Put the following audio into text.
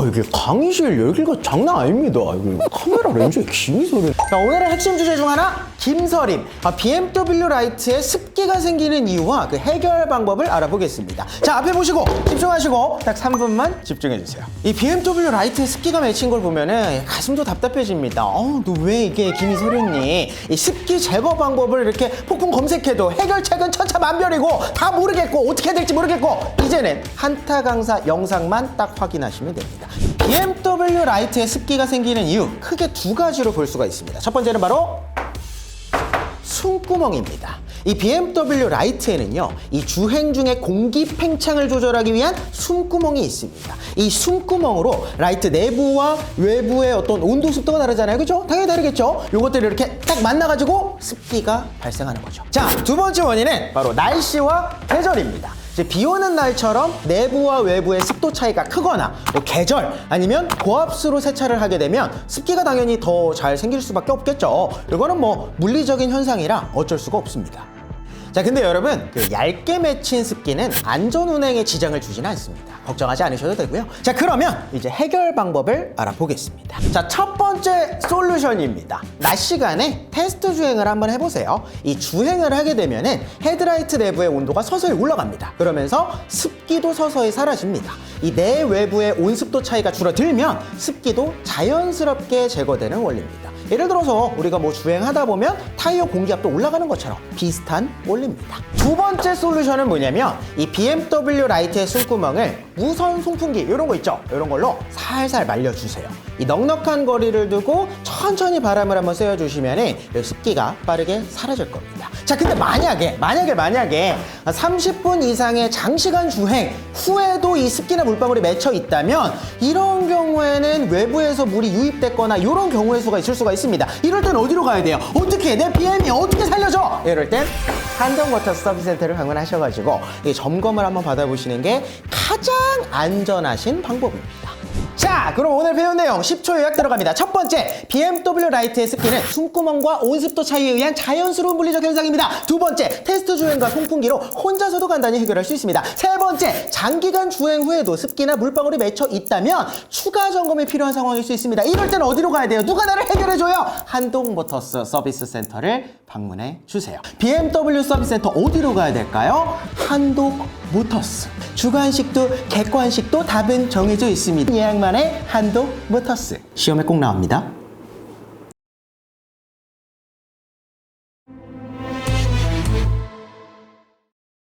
와 이게 강의실 여기가 장난 아닙니다. 이거 카메라 렌즈에 소리. 자 오늘의 핵심 주제 중 하나 김서림. 아, BMW 라이트에 습기가 생기는 이유와 그 해결 방법을 알아보겠습니다. 자 앞에 보시고 집중하시고 딱 3분만 집중해 주세요. 이 BMW 라이트에 습기가 맺힌 걸 보면은 가슴도 답답해집니다. 어, 너 왜 이게 김이 소렸니? 이 습기 제거 방법을 이렇게 폭풍 검색해도 해결책은 천차만별이고 다 모르겠고 어떻게 해야 될지 모르겠고 이제는 한타 강사 영상만 딱 확인하시면 됩니다. BMW 라이트에 습기가 생기는 이유 크게 두 가지로 볼 수가 있습니다. 첫 번째는 바로 숨구멍입니다. 이 BMW 라이트에는요, 이 주행 중에 공기 팽창을 조절하기 위한 숨구멍이 있습니다. 이 숨구멍으로 라이트 내부와 외부의 어떤 온도 습도가 다르잖아요. 그죠? 당연히 다르겠죠? 요것들이 이렇게 딱 만나가지고 습기가 발생하는 거죠. 자, 두 번째 원인은 바로 날씨와 계절입니다. 이제 비 오는 날처럼 내부와 외부의 습도 차이가 크거나 뭐 계절 아니면 고압수로 세차를 하게 되면 습기가 당연히 더 잘 생길 수밖에 없겠죠. 이거는 뭐 물리적인 현상이라 어쩔 수가 없습니다. 자, 근데 여러분, 그 얇게 맺힌 습기는 안전 운행에 지장을 주지는 않습니다. 걱정하지 않으셔도 되고요. 자, 그러면 이제 해결 방법을 알아보겠습니다. 자, 첫 번째 솔루션입니다. 낮 시간에 테스트 주행을 한번 해보세요. 이 주행을 하게 되면 은 헤드라이트 내부의 온도가 서서히 올라갑니다. 그러면서 습기도 서서히 사라집니다. 이 내 외부의 온습도 차이가 줄어들면 습기도 자연스럽게 제거되는 원리입니다. 예를 들어서 우리가 뭐 주행하다 보면 타이어 공기압도 올라가는 것처럼 비슷한 원리입니다. 두 번째 솔루션은 뭐냐면 이 BMW 라이트의 숨구멍을 무선 송풍기 이런 거 있죠? 이런 걸로 살살 말려주세요. 이 넉넉한 거리를 두고 천천히 바람을 한번 쐬어주시면 습기가 빠르게 사라질 겁니다. 자, 근데 만약에 만약에 만약에 30분 이상의 장시간 주행 후에도 이 습기나 물방울이 맺혀 있다면 이런 경우에는 외부에서 물이 유입됐거나 이런 경우의 수가 있을 수가 있습니다. 이럴 땐 어디로 가야 돼요? 어떻게 내 BM이 어떻게 살려줘? 이럴 땐 한동워터 서비스 센터를 방문하셔가지고 이 점검을 한번 받아보시는 게 가장 안전하신 방법입니다. 자, 그럼 오늘 배운 내용 10초 요약 들어갑니다. 첫 번째, BMW 라이트의 습기는 숨구멍과 온습도 차이에 의한 자연스러운 물리적 현상입니다. 두 번째, 테스트 주행과 송풍기로 혼자서도 간단히 해결할 수 있습니다. 세 번째, 장기간 주행 후에도 습기나 물방울이 맺혀 있다면 추가 점검이 필요한 상황일 수 있습니다. 이럴 때는 어디로 가야 돼요? 누가 나를 해결해줘요? 한동 모터스 서비스 센터를 방문해 주세요. BMW 서비스 센터 어디로 가야 될까요? 한도 무터스. 주관식도 객관식도 답은 정해져 있습니다. 예약만의 한도 무터스. 시험에 꼭 나옵니다.